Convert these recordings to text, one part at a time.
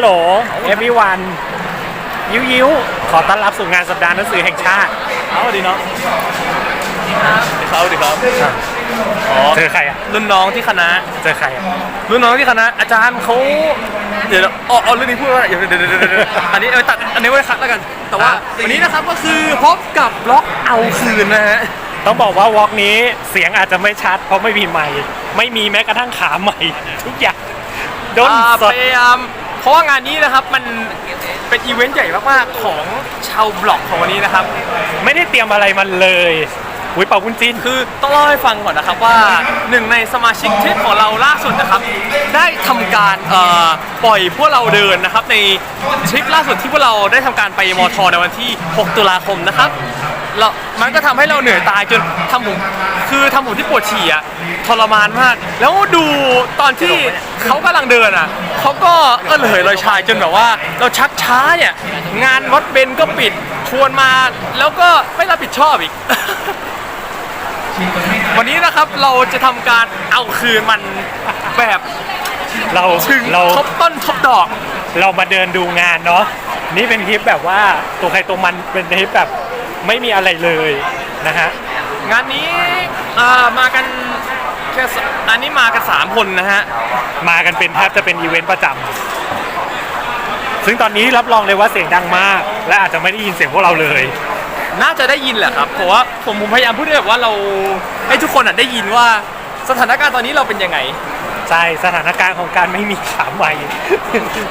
ลโหล everyone ยิ้วยิ้วขอต้อนรับสู่งานสัปดาห์หนังสือแห่งชาติ เอาดีเนาะเขาดีครับอ๋อเจอใครอะ รุ่นน้องที่คณะ เจอใครอะ รุ่นน้องที่คณะ อาจารย์เขาเดี๋ยวอ๋อเอาเรื่องนี้พูดว่าเดี๋ยวเดี๋ยวเดี๋ยวเดี๋ยวอันนี้เอาตัดอันนี้ไว้คัดแล้วกัน แต่ว่าวันนี้นะครับก็คือพบกับบล็อกเอาคืนนะฮะ ต้องบอกว่าวอล์กนี้เสียงอาจจะไม่ชัด เพราะไม่มีไมค์ไม่มีแม้กระทั่งขาใหม่ทุกอย่างด้นอ่าสดพยายาม เพราะว่างานนี้นะครับมันเป็นอีเวนต์ใหญ่มากๆของชาวบล็อกของวันนี้นะครับ ไม่ได้เตรียมอะไรมันเลยอุ้ยเป่าวุ้นจีนคือต้องเล่าให้ฟังก่อนนะครับว่าหนึ่งในสมาชิกทริปของเราล่าสุดนะครับ ได้ทำการเอ่อปล่อยพวกเราเดินนะครับ ในทริปล่าสุดที่พวกเราได้ทำการไปมอทอในวันที่ 6 ตุลาคมนะครับ เรามันก็ทำให้เราเหนื่อยตายจนทำผมคือทำผมที่ปวดฉี่อะทรมานมาก แล้วดูตอนที่เขากำลังเดินอะเขาก็เออเหยลอยชายจนแบบว่า เราชักช้าเนี่ยงานวัดเบนก็ปิดชวนมา แล้วก็ไม่รับผิดชอบอีก วันนี้นะครับเราจะทำการเอาคืนมันแบบเราถึงเราทบต้นทบดอก เรามาเดินดูงานเนาะนี่เป็นคลิปแบบว่าตัวใครตัวมันเป็นคลิปแบบ ไม่มีอะไรเลยนะฮะ งานนี้อ่ามากันแค่สอันนี้มากันสามคนนะฮะ มากันเป็นแทบจะเป็นอีเวนต์ประจำซึ่งตอนนี้รับรองเลยว่าเสียงดังมาก และอาจจะไม่ได้ยินเสียงพวกเราเลย น่าจะได้ยินแหละครับเพราะว่าผมผมพยายามพูดให้แบบว่าเราให้ทุกคนอะได้ยินว่าสถานการณ์ตอนนี้เราเป็นยังไง ใช่สถานการณ์ของการไม่มีขาใหม่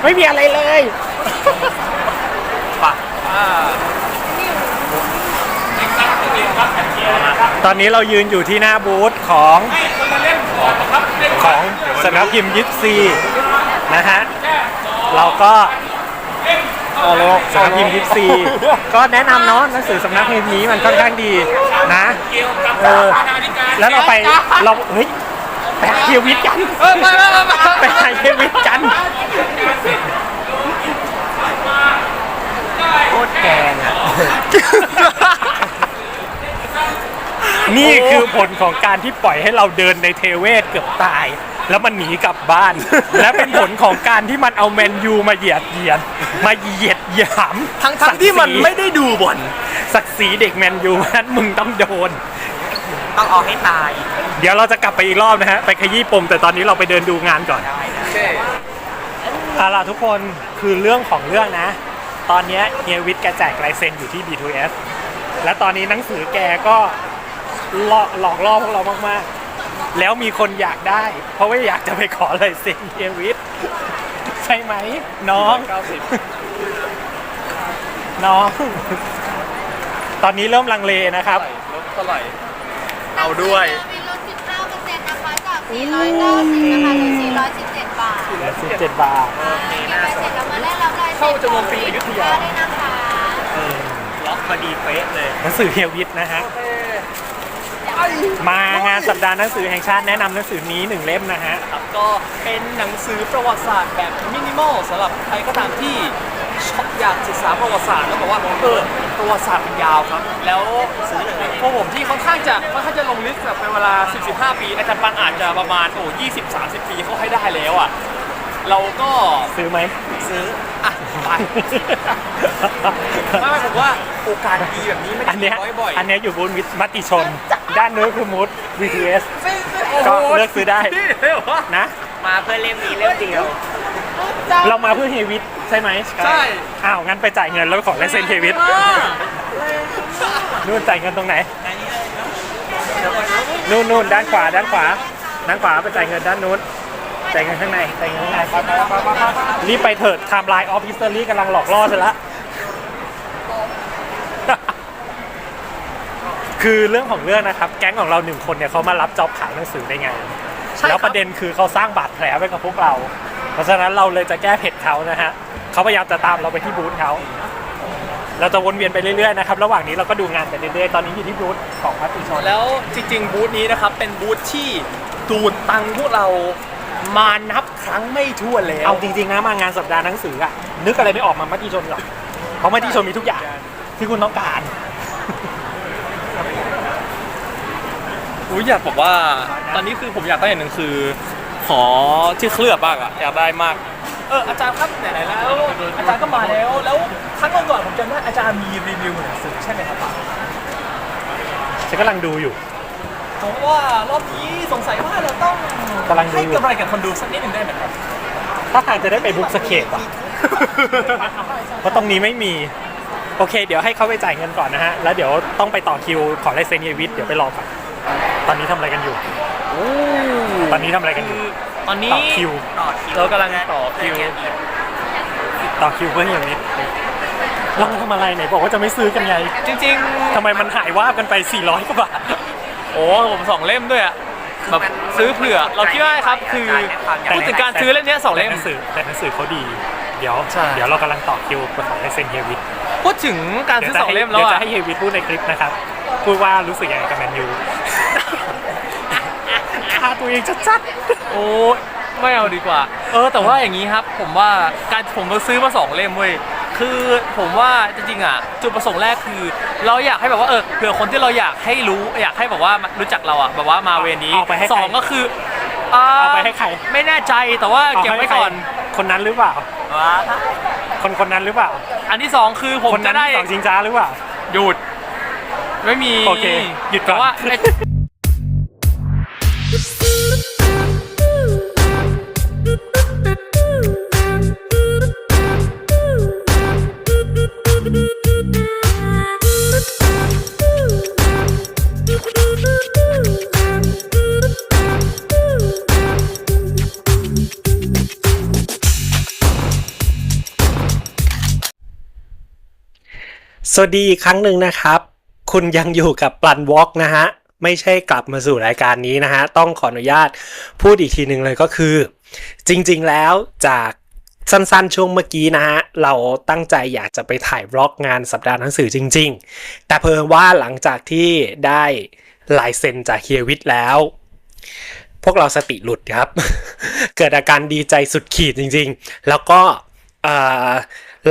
ไม่มีอะไรเลย ปะอ่า ตอนนี้เรายืนอยู่ที่หน้าบูธของของสำนักพิมพ์ยิปซีนะฮะ เราก็สำนักพิมพ์ยิปซีก็แนะนำเนาะหนังสือสำนักพิมพ์นี้มันค่อนข้างดีนะเออแล้วเราไปเราเฮ้ยไปหาเฮียวิทย์กันเออไปไปไปไปไปหาเฮียวิทย์กันโคตรแกงอะ นี่คือผลของการที่ปล่อยให้เราเดินในเทเวศเกือบตาย แล้วมันหนีกลับบ้าน และเป็นผลของการที่มันเอาแมนยูมาเหยียดเหยียดมาเหยียดหยามทั้งทั้งที่มันไม่ได้ดูบอลศักดิ์ศรีเด็กแมนยูนั้นมึงต้องโดน ต้องเอาให้ตาย เดี๋ยวเราจะกลับไปอีกรอบนะฮะ ไปขยี้ปมแต่ตอนนี้เราไปเดินดูงานก่อนโอเคเอาล่ะทุกคนคือเรื่องของเรื่องนะ ตอนเนี้ยเฮียวิทย์แกแจกลายเซ็นอยู่ที่ B2S และตอนนี้หนังสือแกก็ หลอกหลอกล่อพวกเรามากๆ แล้วมีคนอยากได้ เพราะว่าอยากจะไปขอลายเซ็นเฮียวิทย์ใช่ไหมน้องน้อง ตอนนี้เริ่มลังเลนะครับลดเท่าไหร่ เอาด้วย มีลด19%นะคะจาก 490นะคะเหลือ417 บาท17บาทมีใบเสร็จแล้วมาได้รับลายเซ็นเข้าจำนวนปีอยุธยา ได้นะคะล็อกมาดีเป๊ะเลยหนังสือเฮียวิทย์นะฮะ มางานสัปดาห์หนังสือแห่งชาติแนะนำหนังสือนี้หนึ่งเล่มนะฮะ ครับก็เป็นหนังสือประวัติศาสตร์แบบมินิมอลสำหรับใครก็ตามที่ชอบอยากศึกษาประวัติศาสตร์แล้วบอกว่าเออประวัติศาสตร์มันยาวครับ แล้วซื้อเลยพวกผมที่ค่อนข้างจะค่อนข้างจะลงลึกแบบเป็นเวลา 10-15 ปีอาจารย์ปันอาจจะประมาณโอ้20-30ปีเขาให้ได้แล้วอะเราก็ซื้อไหมซื้ออะ ไปไม่ไม่ผมว่าโอกาสดีแบบนี้ไม่ได้อันเนี้ยมีบ่อยๆอันเนี้ยอยู่บนวิทย์มติชน ด้านนู้นคือมูด VTS โอ้โหก็เลือกซื้อได้นี่เลยวะนะ มาเพื่อเล่มนี้เล่มเดียว เรามาเพื่อเฮยวิทย์ใช่ไหมใช่อ้าวงั้นไปจ่ายเงินแล้วขอลายเซ็นเฮยวิทย์นู่นจ่ายเงินตรงไหนนู่นนู่นด้านขวาด้านขวาด้านขวาไปจ่ายเงินด้านนู้น จ่ายเงินข้างในจ่ายเงินข้างในรีบไปเถิดไทม์ไลน์ออฟฟิศเตอรี่กำลังหลอกล่อเสร็จละ คือเรื่องของเรื่องนะครับ แก๊งของเราหนึ่งคนเนี่ยเขามารับจ็อบขายหนังสือในงานใช่ครับ แล้วประเด็นคือเขาสร้างบาดแผลไว้กับพวกเรา เพราะฉะนั้นเราเลยจะแก้เผ็ดเขานะฮะเขาพยายามจะตามเราไปที่บูธเขาเราจะวนเวียนไปเรื่อยๆนะครับ ระหว่างนี้เราก็ดูงานไปเรื่อยๆ ตอนนี้อยู่ที่บูธของพัติชนแล้วจริงๆ บูธนี้นะครับ เป็นบูธที่ดูดตังค์พวกเรา มานับครั้งไม่ถ้วนแล้วเอาจริงๆนะมางานสัปดาห์หนังสืออะนึกอะไรไม่ออกมามติชนหรอกเพราะมติชนมีทุกอย่างที่คุณต้องการ อุ้ยอยากบอกว่าตอนนี้คือผมอยากได้อย่างหนึ่งคือ ขอที่เคลือบบ้างอะอยากได้มาก เอออาจารย์ครับไหนๆแล้วอาจารย์ก็มาแล้วแล้วครั้งก่อนๆผมจำได้อาจารย์มีรีวิวหนังสือใช่ไหมครับ ฉันกำลังดูอยู่ ผมว่ารอบนี้สงสัยว่าเราต้องกำลังดู ให้กำไรกับคนดูสักนิดหนึ่งได้ไหมครับถ้าทางจะได้ไปบุ๊กสเคปอะ เพราะตรงนี้ไม่มี โอเค เดี๋ยวให้เขาไปจ่ายเงินก่อนนะฮะ แล้วเดี๋ยวต้องไปต่อคิวขอลายเซ็นเยวิทเดี๋ยวไปรอก่อนตอนนี้ทำอะไรกันอยู่ ตอนนี้ทำอะไรกันอยู่ ตอนนี้ต่อคิวเรากำลังต่อคิว ต่อคิวเพื่อเยวิทเรามาทำอะไรไหนบอกว่าจะไม่ซื้อกันไงจริงทำไมมันหายว่าบกันไป 400กว่าบาทๆ โอ้ผมสองเล่มด้วยอะแบบซื้อเผื่อ เราคิดว่าครับคือพูดถึงการซื้อเล่มเนี้ยสองแต่เล่ม หนังสือแต่หนังสือเขาดี เดี๋ยวใช่ เดี๋ยวเรากำลังต่อคิวไปขอลายเซ็นเฮยวิทพูดถึงการซื้อสองเล่มแล้วดี๋ยวอะจะให้เฮยวิทพูดในคลิปนะครับพูดว่ารู้สึกยังไงกับแมนยูฆ่าตัวเองชัดโอ้ไม่เอาดีกว่า เออแต่ว่าอย่างนี้ครับ ผมว่าการผมซื้อมาสองเล่มเว้ย คือผมว่าจริงๆอะจุดประสงค์แรกคือ เราอยากให้แบบว่าเออเผื่อคนที่เราอยากให้รู้อยากให้แบบว่ารู้จักเราอะแบบว่ามาเวรนี้เอาไปให้ใคร สองก็คือเอาไปให้ใครไม่แน่ใจแต่ว่าๆเก็บไว้ก่อนคนนั้นหรือเปล่า คนคนนั้นหรือเปล่า อันที่สองคือผมคนจะนั้นได้ สองจริงจ้าหรือเปล่า หยุด ไม่มีโอเคหยุดก่อน แต่ว่า วัสดีอีกครั้งหนึ่งนะครับ คุณยังอยู่กับปลันวอล์กนะฮะ ไม่ใช่กลับมาสู่รายการนี้นะฮะ ต้องขออนุญาตพูดอีกทีหนึ่งเลยก็คือ จริงๆแล้วจากสั้นๆ ช่วงเมื่อกี้นะฮะ เราตั้งใจอยากจะไปถ่ายบล็อกงานสัปดาห์หนังสือจริง ๆ แต่เพิ่มว่าหลังจากที่ได้ลายเซ็นจากเฮียวิทแล้ว พวกเราสติหลุดครับ เกิดอาการดีใจสุดขีดจริง ๆ แล้วก็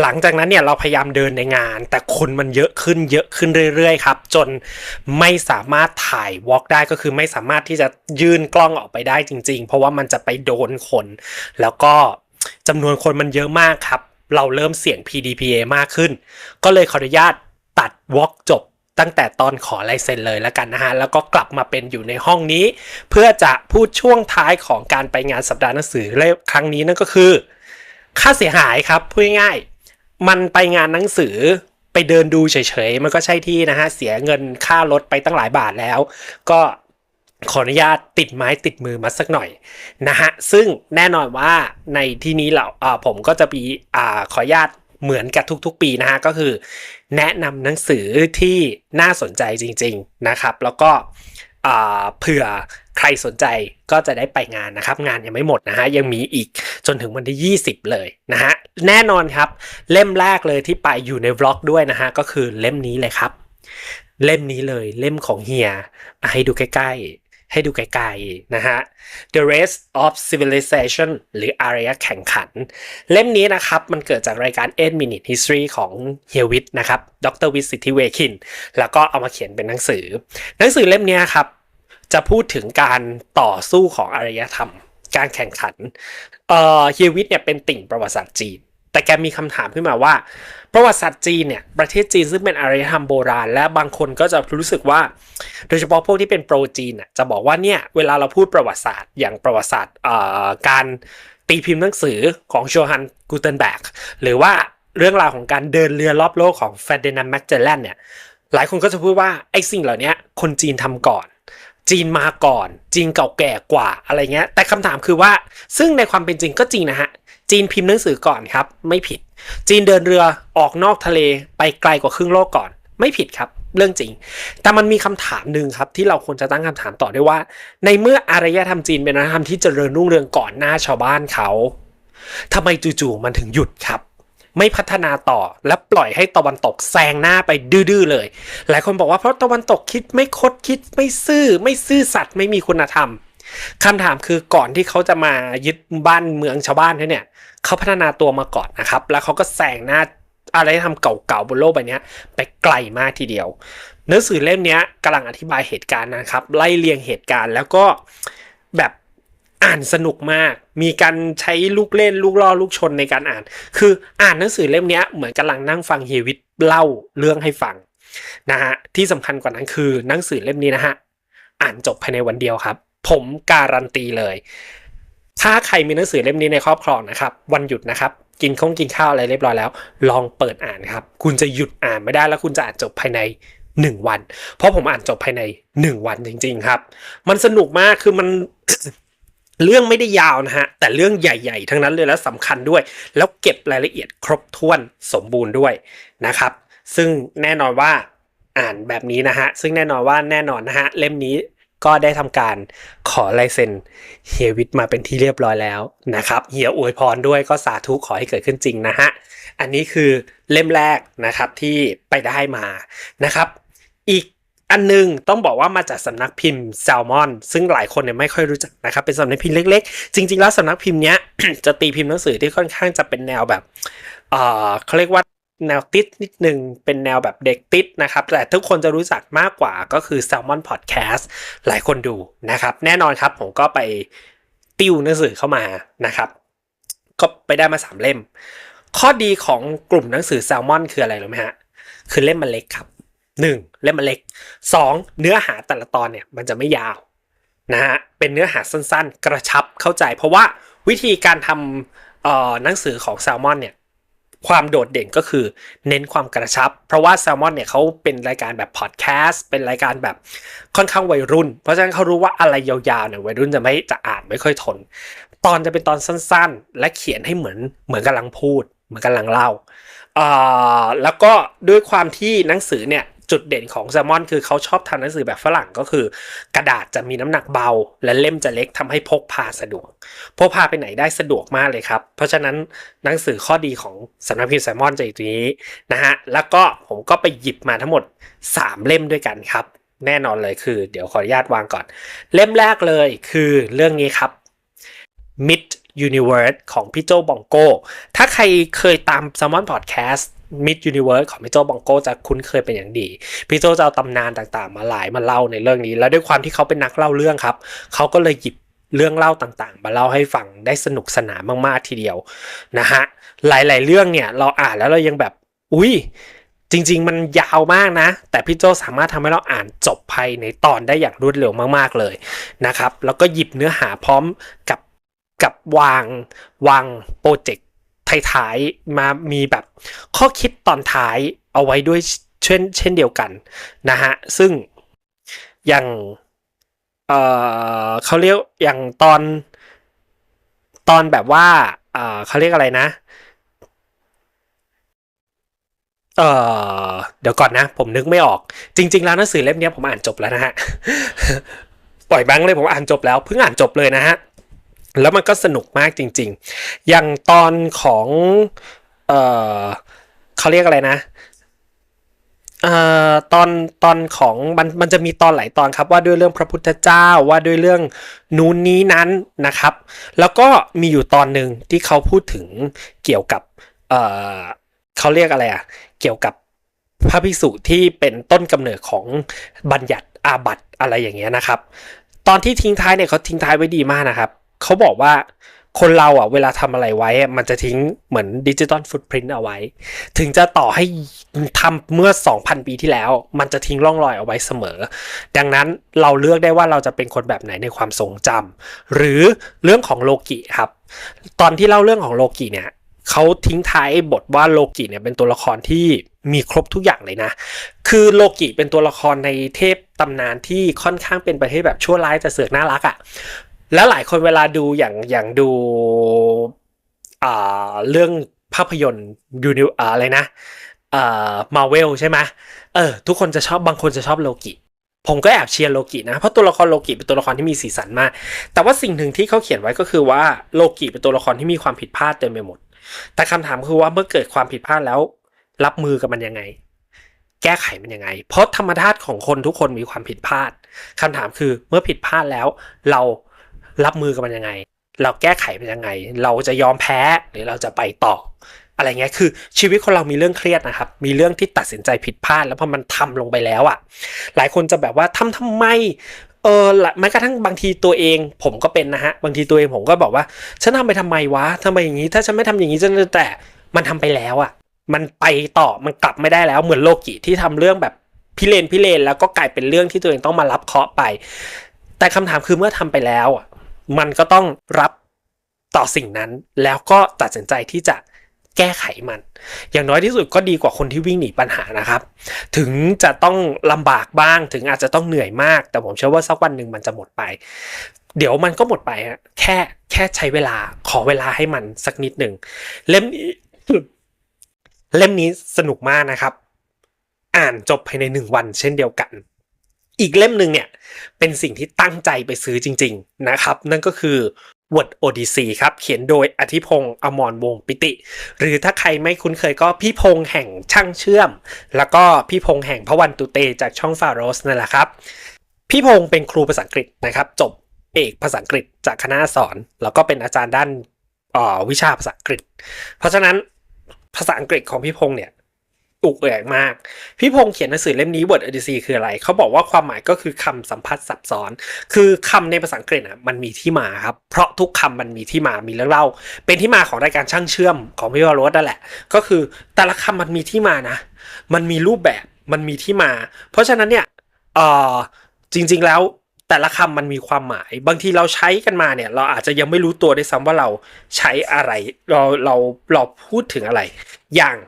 หลังจากนั้นเนี่ยเราพยายามเดินในงาน แต่คนมันเยอะขึ้นเยอะขึ้นเรื่อยๆครับ จนไม่สามารถถ่ายวอล์กได้ก็คือไม่สามารถที่จะยื่นกล้องออกไปได้จริง ๆ เพราะว่ามันจะไปโดนคน แล้วก็จำนวนคนมันเยอะมากครับ เราเริ่มเสี่ยง PDPA มากขึ้น ก็เลยขออนุญาตตัดวอล์กจบตั้งแต่ตอนขอลายเซ็นเลยแล้วกันนะฮะ แล้วก็กลับมาเป็นอยู่ในห้องนี้ เพื่อจะพูดช่วงท้ายของการไปงานสัปดาห์หนังสือเล่มครั้งนี้นั่นก็คือ ค่าเสียหายครับพูดง่าย มันไปงานหนังสือไปเดินดูเฉยๆ มันก็ใช่ที่นะฮะ เสียเงินค่ารถไปตั้งหลายบาทแล้ว ก็ขออนุญาตติดไม้ติดมือมาสักหน่อยนะฮะ ซึ่งแน่นอนว่าในที่นี้เราอ่าผมก็จะมีอขออนุญาตเหมือนกับทุกๆ ปีนะฮะ ก็คือ แนะนำหนังสือที่น่าสนใจจริง ๆนะครับ แล้วก็อ่าเผื่อ ใครสนใจก็จะได้ไปงานนะครับ งานยังไม่หมดนะฮะยังมีอีกจนถึงวันที่ 20 เลยนะฮะแน่นอนครับ เล่มแรกเลยที่ไปอยู่ในวล็อกด้วยนะฮะก็คือเล่มนี้เลยครับ เล่มนี้เลยเล่มของเฮียให้ดูใกล้ๆ ให้ดูไกลๆนะฮะ The Race of Civilization หรืออารยแข่งขัน เล่มนี้นะครับ มันเกิดจากรายการ 8 Minute History ของเฮียวิทนะครับดรวิทย์สิทธิเวคิน แล้วก็เอามาเขียนเป็นหนังสือ หนังสือเล่มนี้ครับ จะพูดถึงการต่อสู้ของอารยธรรม การแข่งขันเอ่อเฮียวิทเนี่ยเป็นติ่งประวัติศาสตร์จีน แต่แกมีคำถามขึ้นมาว่า ประวัติศาสตร์จีนเนี่ยประเทศจีนซึ่งเป็นอารยธรรมโบราณ และบางคนก็จะรู้สึกว่า โดยเฉพาะพวกที่เป็นโปรจีนน่ะจะบอกว่าเนี่ยเวลาเราพูดประวัติศาสตร์อย่างประวัติศาสตร์เอ่อการตีพิมพ์หนังสือของโชฮันกูเทนแบกหรือว่าเรื่องราวของการเดินเรือรอบโลกของเฟรเดนันแมกเจลแลนเนี่ยหลายคนก็จะพูดว่าไอ้สิ่งเหล่านี้คนจีนทำก่อน จีนมาก่อน จีนเก่าแก่กว่าอะไรเงี้ย แต่คำถามคือว่า ซึ่งในความเป็นจริงก็จริงนะฮะ จีนพิมพ์หนังสือก่อนครับ ไม่ผิด จีนเดินเรือออกนอกทะเลไปไกลกว่าครึ่งโลกก่อน ไม่ผิดครับ เรื่องจริง แต่มันมีคำถามหนึ่งครับ ที่เราควรจะตั้งคำถามต่อได้ว่า ในเมื่ออารยธรรมจีนเป็นวัฒนธรรมที่เจริญรุ่งเรืองก่อนหน้าชาวบ้านเขาทำไมจู่ๆมันถึงหยุดครับ ไม่พัฒนาต่อและปล่อยให้ตะวันตกแซงหน้าไปดื้อๆเลย หลายคนบอกว่าเพราะตะวันตกคิดไม่คดคิดไม่ซื่อ ไม่ซื่อสัตย์ไม่มีคุณธรรมคำถามคือก่อนที่เขาจะมายึดบ้านเมืองชาวบ้านเขาเนี่ยเขาพัฒนาตัวมาก่อนนะครับ แล้วเขาก็แซงหน้าอะไรที่ทำเก่าๆบนโลกใบนี้ไปไกลมากทีเดียว หนังสือเล่มนี้กำลังอธิบายเหตุการณ์นะครับ ไล่เรียงเหตุการณ์แล้วก็แบบ อ่านสนุกมาก มีการใช้ลูกเล่นลูกล่อลูกชนในการอ่าน คืออ่านหนังสือเล่มนี้เหมือนกำลังนั่งฟังเฮวิทเล่าเรื่องให้ฟังนะฮะที่สำคัญกว่านั้นคือหนังสือเล่มนี้นะฮะอ่านจบภายในวันเดียวครับ ผมการันตีเลย ถ้าใครมีหนังสือเล่มนี้ในครอบครองนะครับ วันหยุดนะครับ กินข้องกินข้าวอะไรเรียบร้อยแล้ว ลองเปิดอ่านครับ คุณจะหยุดอ่านไม่ได้แล้วคุณจะอ่านจบภายใน1วัน เพราะผมอ่านจบภายใน1วันจริง ๆ ครับ มันสนุกมากคือมัน เรื่องไม่ได้ยาวนะฮะ แต่เรื่องใหญ่ๆ ทั้งนั้นเลยและสำคัญด้วย แล้วเก็บรายละเอียดครบถ้วนสมบูรณ์ด้วยนะครับ ซึ่งแน่นอนว่าอ่านแบบนี้นะฮะ ซึ่งแน่นอนว่าแน่นอนนะฮะ เล่มนี้ก็ได้ทำการขอลายเซ็นเฮียวิทมาเป็นที่เรียบร้อยแล้วนะครับเฮียอวยพรด้วยก็สาธุขอให้เกิดขึ้นจริงนะฮะ อันนี้คือเล่มแรกนะครับที่ไปได้มานะครับ อีก อันหนึงต้องบอกว่ามาจากสำนักพิมพ์แซลมอน ซึ่งหลายคนเนี่ยไม่ค่อยรู้จักนะครับ เป็นสำนักพิมพ์เล็กๆ จริงๆ แล้วสำนักพิมพ์เนี้ย จะตีพิมพ์หนังสือที่ค่อนข้างจะเป็นแนวแบบเออเขาเรียกว่าแนวติดนิดนึง เป็นแนวแบบเด็กติดนะครับ แต่ทุกคนจะรู้จักมากกว่าก็คือ Salmon Podcast หลายคนดูนะครับ แน่นอนครับผมก็ไปติวหนังสือเข้ามานะครับ ก็ไปได้มาสามเล่ม ข้อดีของกลุ่มหนังสือแซลมอนคืออะไรรู้ไหมฮะ คือเล่มมันเล็กครับ หนึ่งเล่มมันเล็กสองเนื้อหาแต่ละตอนเนี่ยมันจะไม่ยาวนะฮะเป็นเนื้อหาสั้นๆ กระชับเข้าใจ เพราะว่าวิธีการทำเอ่อหนังสือของแซลมอนเนี่ยความโดดเด่นก็คือเน้นความกระชับ เพราะว่าแซลมอนเนี่ยเขาเป็นรายการแบบพอดแคสต์เป็นรายการแบบค่อนข้างวัยรุ่น เพราะฉะนั้นเขารู้ว่าอะไรยาวๆเนี่ยวัยรุ่นจะไม่จะอ่านไม่ค่อยทน ตอนจะเป็นตอนสั้นๆ และเขียนให้เหมือนเหมือนกำลังพูด เหมือนกำลังเล่าอ่อแล้วก็ด้วยความที่หนังสือเนี่ย จุดเด่นของแซลมอนคือเขาชอบทำหนังสือแบบฝรั่งก็คือ กระดาษจะมีน้ำหนักเบา และเล่มจะเล็กทำให้พกพาสะดวก พกพาไปไหนได้สะดวกมากเลยครับ เพราะฉะนั้นหนังสือข้อดีของสำนักพิมพ์แซลมอนจะอยู่ตรงนี้นะฮะแล้วก็ผมก็ไปหยิบมาทั้งหมด 3 เล่มด้วยกันครับ แน่นอนเลยคือ เดี๋ยวขออนุญาตวางก่อน เล่มแรกเลยคือเรื่องนี้ครับ Mid Universe ของพี่โจบองโก ถ้าใครเคยตาม s ซ m o n Podcast Mid Universe ของพี่โจบองโกจะคุ้นเคยเป็นอย่างดี พี่โจจะเอาตำนานต่างๆ มาหลายมาเล่าในเรื่องนี้ แล้วด้วยความที่เขาเป็นนักเล่าเรื่องครับ เขาก็เลยหยิบเรื่องเล่าต่างๆ มาเล่าให้ฟังได้สนุกสนานมากๆทีเดียวนะฮะ หลายๆเรื่องเนี่ยเราอ่านแล้วเรายังแบบ อุ้ยจริง ๆ มันยาวมากนะ แต่พี่โจสามารถทำให้เราอ่านจบภายในตอนได้อย่างรวดเร็วมากๆเลยนะครับ แล้วก็หยิบเนื้อหาพร้อมกับกับวางวางโปรเจกต์ ท้ายๆมามีแบบข้อคิดตอนท้ายเอาไว้ด้วยเช่นเช่นเดียวกันนะฮะซึ่งอย่างเออเขาเรียกอย่างตอนตอนแบบว่าเออเขาเรียกอะไรนะเออเดี๋ยวก่อนนะ ผมนึกไม่ออก จริง ๆ แล้วหนังสือเล่มนี้ผมอ่านจบแล้วนะฮะปล่อยแบงเลยผมอ่านจบแล้วเพิ่งอ่านจบเลยนะฮะ แล้วมันก็สนุกมากจริง ๆ อย่างตอนของเออเขาเรียกอะไรนะเอ่อตอนตอนของมันมันจะมีตอนหลายตอนครับว่าด้วยเรื่องพระพุทธเจ้าว่าด้วยเรื่องนู้นนี้นั้นนะครับ แล้วก็มีอยู่ตอนหนึ่งที่เขาพูดถึงเกี่ยวกับเอ่อเขาเรียกอะไรอะเกี่ยวกับพระภิกษุที่เป็นต้นกำเนิดของบัญญัติอาบัติอะไรอย่างเงี้ยนะครับ ตอนที่ทิ้งท้ายเนี่ยเขาทิ้งท้ายไว้ดีมากนะครับ เขาบอกว่าคนเราอะเวลาทำอะไรไว้ มันจะทิ้งเหมือนดิจิตอลฟุตพิ้นเอาไว้ ถึงจะต่อให้ทำเมื่อ 2,000 ปีที่แล้ว มันจะทิ้งร่องรอยเอาไว้เสมอ ดังนั้นเราเลือกได้ว่าเราจะเป็นคนแบบไหนในความทรงจำหรือเรื่องของโลกิครับ ตอนที่เล่าเรื่องของโลกิเนี่ยเขาทิ้งท้ายบทว่าโลกิเนี่ยเป็นตัวละครที่มีครบทุกอย่างเลยนะ คือโลกิเป็นตัวละครในเทพตำนานที่ค่อนข้างเป็นประเทศแบบชั่วร้ายแต่เสือกน่ารักอะ่ะ แล้วหลายคนเวลาดูอย่างอย่างดูอ่าเรื่องภาพยนตร์ยูนิอ่าอะไรนะอ่ามาเวลใช่ไหมเออทุกคนจะชอบบางคนจะชอบโลกิ ผมก็แอบเชียร์โลกินะ เพราะตัวละครโลกิเป็นตัวละครที่มีสีสันมาก แต่ว่าสิ่งหนึ่งที่เขาเขียนไว้ก็คือว่าโลกิเป็นตัวละครที่มีความผิดพลาดเต็มไปหมด แต่คำถามคือว่าเมื่อเกิดความผิดพลาดแล้ว รับมือกับมันยังไง แก้ไขมันยังไง เพราะธรรมชาติของคนทุกคนมีความผิดพลาดคำถามคือเมื่อผิดพลาดแล้วเรา รับมือกับมันยังไง เราแก้ไขมันยังไง เราจะยอมแพ้หรือเราจะไปต่อ อะไรเงี้ยคือชีวิตคนเรามีเรื่องเครียดนะครับ มีเรื่องที่ตัดสินใจผิดพลาด แล้วพอมันทำลงไปแล้วอะ่ะ หลายคนจะแบบว่าทำทำไมเออละแม้กระทั่งบางทีตัวเองผมก็เป็นนะฮะ บางทีตัวเองผมก็บอกว่า ฉันทำไปทำไมวะทำไมอย่างนี้ ถ้าฉันไม่ทำอย่างนี้จะแต่มันทำไปแล้วอะ่ะ มันไปต่อมันกลับไม่ได้แล้วเหมือนโลกิที่ทำเรื่องแบบพิเรนพิเรนแล้วก็กลายเป็นเรื่องที่ตัวเองต้องมารับเคาะไป แต่คำถามคือเมื่อทำไปแล้วอะ มันก็ต้องรับต่อสิ่งนั้น แล้วก็ตัดสินใจที่จะแก้ไขมัน อย่างน้อยที่สุดก็ดีกว่าคนที่วิ่งหนีปัญหานะครับ ถึงจะต้องลำบากบ้าง ถึงอาจจะต้องเหนื่อยมาก แต่ผมเชื่อว่าสักวันหนึ่งมันจะหมดไป เดี๋ยวมันก็หมดไปฮะแค่แค่ใช้เวลาขอเวลาให้มันสักนิดหนึ่งเล่มนี้เล่มนี้สนุกมากนะครับ อ่านจบภายในหนึ่งวันเช่นเดียวกัน อีกเล่มหนึ่งเนี่ยเป็นสิ่งที่ตั้งใจไปซื้อจริง ๆนะครับ นั่นก็คือ Word Odyssey ครับ เขียนโดยอธิพงศ์อมรวงศ์ปิติ หรือถ้าใครไม่คุ้นเคยก็พี่พงษ์แห่งช่างเชื่อม แล้วก็พี่พงษ์แห่งพระวันตุเตจากช่องฟาโรสนั่นแหละครับ พี่พงษ์เป็นครูภาษาอังกฤษนะครับ จบเอกภาษาอังกฤษจากคณะสอน แล้วก็เป็นอาจารย์ด้านออวิชาภาษาอังกฤษ เพราะฉะนั้นภาษาอังกฤษของพี่พงษ์เนี่ย อุกเอกมาก พี่พงษ์เขียนหนังสือเล่มนี้ Word Odyssey คืออะไร เขาบอกว่าความหมายก็คือคำสัมพัทธ์ซับซ้อน คือคำในภาษาอังกฤษอะมันมีที่มาครับ เพราะทุกคำมันมีที่มา มีเรื่องเล่า เป็นที่มาของรายการช่างเชื่อมของพี่วรสนั่นแหละ ก็คือแต่ละคำมันมีที่มานะ มันมีรูปแบบ มันมีที่มา เพราะฉะนั้นเนี่ยเออจริง ๆแล้วแต่ละคำมันมีความหมาย บางทีเราใช้กันมาเนี่ย เราอาจจะยังไม่รู้ตัวด้วยซ้ำว่าเราใช้อะไร เราเราเราพูดถึงอะไร อย่าง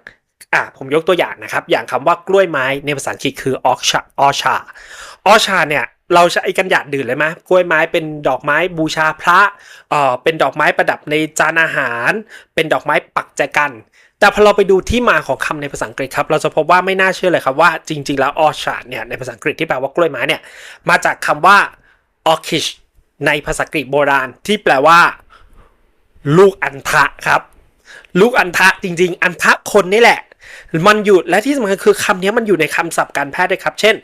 อะผมยกตัวอย่างนะครับ อย่างคำว่ากล้วยไม้ในภาษาอังกฤษคือออชาออชาออชาเนี่ยเราใช้กันหยาดดื่นเลยไหมกล้วยไม้เป็นดอกไม้บูชาพระเอ่อเป็นดอกไม้ประดับในจานอาหาร เป็นดอกไม้ปักแจกัน แต่พอเราไปดูที่มาของคำในภาษาอังกฤษครับ เราจะพบว่าไม่น่าเชื่อเลยครับว่าจริง ๆ แล้วออชาเนี่ยในภาษาอังกฤษที่แปลว่ากล้วยไม้เนี่ยมาจากคำว่า orchid ในภาษากรีกฤษโบราณที่แปลว่า ลูกอันทะครับ ลูกอันทะจริง ๆ อันทะคนนี่แหละ มันอยู่และที่สำคัญคือคำนี้มันอยู่ในคำศัพท์การแพทย์ด้วยครับ เช่น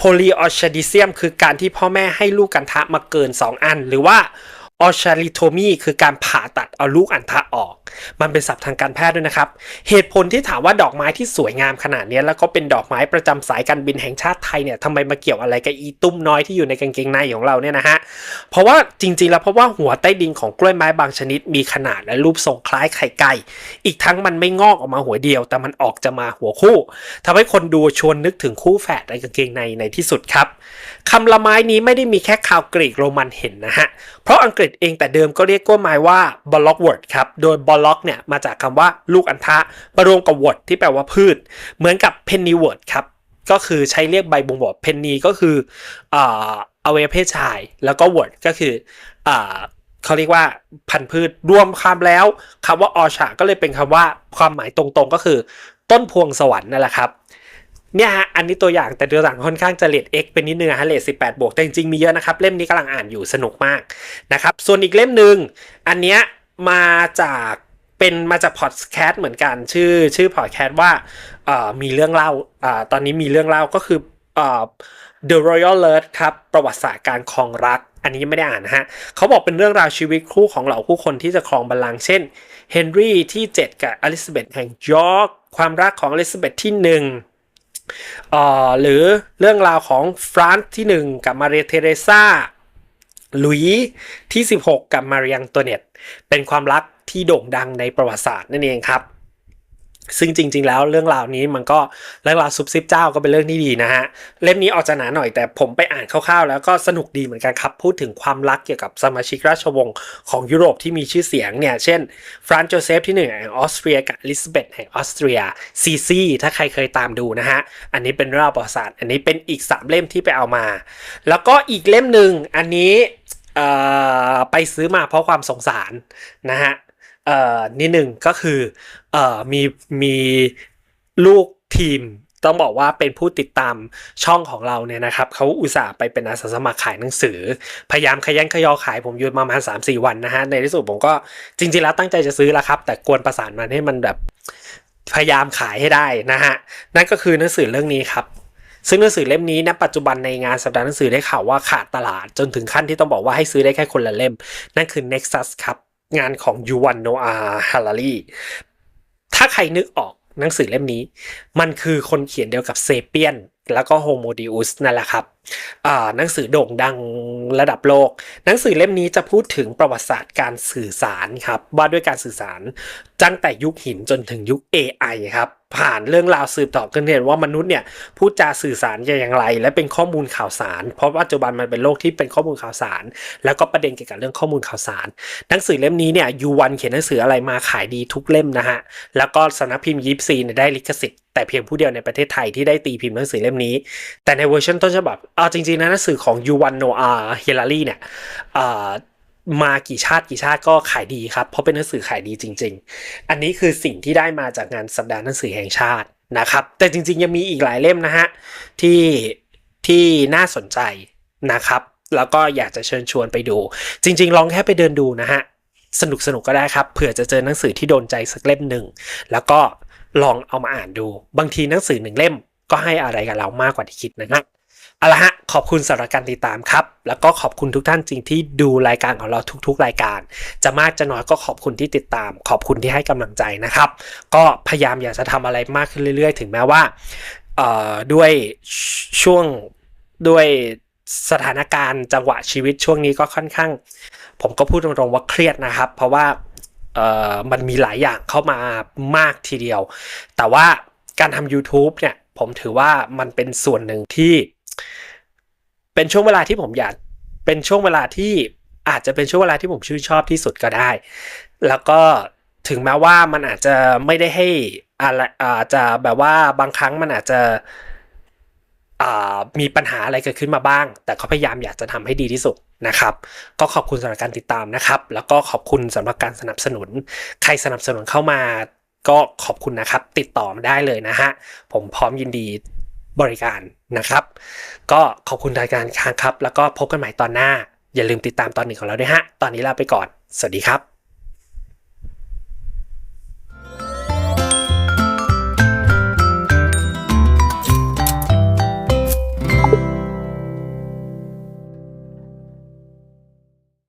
polyorchidism คือการที่พ่อแม่ให้ลูกอันทะมาเกิน 2 อัน หรือว่า orchidectomy คือการผ่าตัดเอาลูกอันทะออกมันเป็นศัพท์ทางการแพทย์ด้วยนะครับ เหตุผลที่ถามว่าดอกไม้ที่สวยงามขนาดนี้แล้วก็เป็นดอกไม้ประจำสายการบินแห่งชาติไทยเนี่ยทำไมมาเกี่ยวอะไรกับอีตุ้มน้อยที่อยู่ในกางเกงในของเราเนี่ยนะฮะ เพราะว่าจริงๆ แล้วเพราะว่าหัวใต้ดินของกล้วยไม้บางชนิดมีขนาดและรูปทรงคล้ายไข่ไก่ อีกทั้งมันไม่งอกออกมาหัวเดียว แต่มันออกจะมาหัวคู่ทำให้คนดูชวนนึกถึงคู่แฝดในกางเกงในในที่สุดครับคำละไม้นี้ไม่ได้มีแค่ชาวกรีกโรมันเห็นนะฮะ เพราะอังกฤษเองแต่เดิมก็เรียกกล้วยไม้ว่า bollockwort ครับ โดย bollock เนี่ยมาจากคำว่าลูกอันทะประรวมกับ wort ที่แปลว่าพืช เหมือนกับ pennywort ครับ ก็คือใช้เรียกใบบ่งบอก penny ก็คืออ่าอวัยวะเพศชาย แล้วก็ wort ก็คืออ่าเขาเรียกว่าพันธุ์พืชรวมคำแล้วคำว่าออชาก็เลยเป็นคำว่าความหมายตรงๆ ก็คือต้นพวงสวรรค์นั่นแหละครับเนี่ยฮะ อันนี้ตัวอย่างแต่ตัวอย่างค่อนข้างจะเลท X เป็นนิดนึงฮะเลท18บวก แต่จริงๆ มีเยอะนะครับ เล่มนี้กำลังอ่านอยู่สนุกมากนะครับ ส่วนอีกเล่มหนึ่งอันเนี้ยมาจาก เป็นมาจากพอดแคสต์เหมือนกัน ชื่อชื่อพอดแคสต์ว่าเอ่อมีเรื่องเล่าอ่าตอนนี้มีเรื่องเล่าก็คือเอ่อ The Royal l e r d ครับ ประวัติศาสตร์การครองรัก อันนี้ไม่ได้อ่านนะฮะเขาบอกเป็นเรื่องราวชีวิตคู่ของเหล่าผู้คนที่จะครองบัลลังก์เช่นเฮนรี่ที่ 7 กับอลิซาเบธแห่งยอร์กความรักของอลิซาเบธที่1เอ่อหรือเรื่องราวของฟรานซ์ที่ 1 กับมาเรียเทเรซาหลุยส์ที่ 16 กับมารียงตัวเน็ตเป็นความรัก ที่โด่งดังในประวัติศาสตร์นั่นเองครับ ซึ่งจริง ๆ แล้วเรื่องราวนี้มันก็เรื่องราวซุบซิบเจ้าก็เป็นเรื่องที่ดีนะฮะเล่มนี้ออกจะหนาหน่อยแต่ผมไปอ่านคร่าวๆ แล้วก็สนุกดีเหมือนกันครับ พูดถึงความรักเกี่ยวกับสมาชิกราชวงศ์ของยุโรปที่มีชื่อเสียงเนี่ย เช่นฟรานซ์โจเซฟที่หนึ่งแห่งออสเตรียกับอลิซาเบธแห่งออสเตรียซีซีถ้าใครเคยตามดูนะฮะอันนี้เป็นเรื่องประวัติศาสตร์อันนี้เป็นอีกสามเล่มที่ไปเอามา แล้วก็อีกเล่มหนึ่งอันนี้ไปซื้อมาเพราะความสงสารนะฮะ เอ่อนิดหนึ่งก็คือเอ่อมีมีลูกทีมต้องบอกว่าเป็นผู้ติดตามช่องของเราเนี่ยนะครับเขาอุตส่าห์ไปเป็นอาสาสมัครขายหนังสือ พยายามขยันขยอขายผมอยู่ประมาณ3-4วันนะฮะในที่สุดผมก็จริงๆแล้วตั้งใจจะซื้อแล้วครับ แต่กวนประสานมันให้มันแบบพยายามขายให้ได้นะฮะนั่นก็คือหนังสือเรื่องนี้ครับซึ่งหนังสือเล่มนี้นะปัจจุบันในงานสัปดาห์หนังสือได้ข่าวว่าขาดตลาดจนถึงขั้นที่ต้องบอกว่าให้ซื้อได้แค่คนละเล่ม นั่นคือ Nexus ครับ งานของยูวันโนอาฮารารีถ้าใครนึกออกหนังสือเล่มนี้ มันคือคนเขียนเดียวกับเซเปียน แล้วก็ Homo Deus นั่นแหละครับหนังสือโด่งดังระดับโลก หนังสือเล่มนี้จะพูดถึงประวัติศาสตร์การสื่อสารครับ ว่าด้วยการสื่อสารตั้งแต่ยุคหินจนถึงยุค AI ครับ ผ่านเรื่องราวสืบต่อกันเห็นว่ามนุษย์เนี่ยพูดจาสื่อสารอย่างไร และเป็นข้อมูลข่าวสาร เพราะปัจจุบันมันเป็นโลกที่เป็นข้อมูลข่าวสาร แล้วก็ประเด็นเกี่ยวกับเรื่องข้อมูลข่าวสาร หนังสือเล่มนี้เนี่ยยูวันเขียนหนังสืออะไรมาขายดีทุกเล่มนะฮะแล้วก็สำนักพิมพ์ยิปซีเนี่ยได้ลิขสิทธิ์ แต่เพียงผู้เดียวในประเทศไทยที่ได้ตีพิมพ์หนังสือเล่มนี้ แต่ในเวอร์ชันต้นฉบับเอาจริงๆนะหนังสือของยูวันโนอาเฮลารีเนี่ยมากี่ชาติกี่ชาติก็ขายดีครับเพราะเป็นหนังสือขายดีจริง ๆ อันนี้คือสิ่งที่ได้มาจากงานสัปดาห์หนังสือแห่งชาตินะครับ แต่จริงๆยังมีอีกหลายเล่มนะฮะที่ที่น่าสนใจนะครับ แล้วก็อยากจะเชิญชวนไปดู จริง ๆ ลองแค่ไปเดินดูนะฮะสนุกสนุกก็ได้ครับเผื่อจะเจอหนังสือที่โดนใจสักเล่มหนึ่งแล้วก็ ลองเอามาอ่านดู บางทีหนังสือหนึ่งเล่มก็ให้อะไรกับเรามากกว่าที่คิดนะฮะเอาละฮะขอบคุณสำหรับการติดตามครับ แล้วก็ขอบคุณทุกท่านจริงที่ดูรายการของเราทุกๆ รายการ จะมากจะน้อยก็ขอบคุณที่ติดตาม ขอบคุณที่ให้กำลังใจนะครับ ก็พยายามอยากจะทำอะไรมากขึ้นเรื่อยๆ ถึงแม้ว่าด้วยช่วงด้วยสถานการณ์จังหวะชีวิตช่วงนี้ก็ค่อนข้าง ผมก็พูดตรงๆว่าเครียดนะครับ เพราะว่า เอ่อมันมีหลายอย่างเข้ามามากทีเดียว แต่ว่าการทำ YouTube เนี่ยผมถือว่ามันเป็นส่วนหนึ่งที่ เป็นช่วงเวลาที่ผมอยากเป็นช่วงเวลาที่อาจจะเป็นช่วงเวลาที่ผมชื่นชอบที่สุดก็ได้ แล้วก็ถึงแม้ว่ามันอาจจะไม่ได้ให้อะไรอาจจะแบบว่าบางครั้งมันอาจจะ มีปัญหาอะไรเกิดขึ้นมาบ้าง แต่ก็พยายามอยากจะทำให้ดีที่สุดนะครับ ก็ขอบคุณสำหรับการติดตามนะครับ แล้วก็ขอบคุณสำหรับการสนับสนุน ใครสนับสนุนเข้ามา ก็ขอบคุณนะครับ ติดต่อมาได้เลยนะฮะ ผมพร้อมยินดีบริการนะครับ ก็ขอบคุณรายการค้างครับ แล้วก็พบกันใหม่ตอนหน้า อย่าลืมติดตามตอนหนึ่งของเราด้วยฮะ ตอนนี้ลาไปก่อน สวัสดีครับ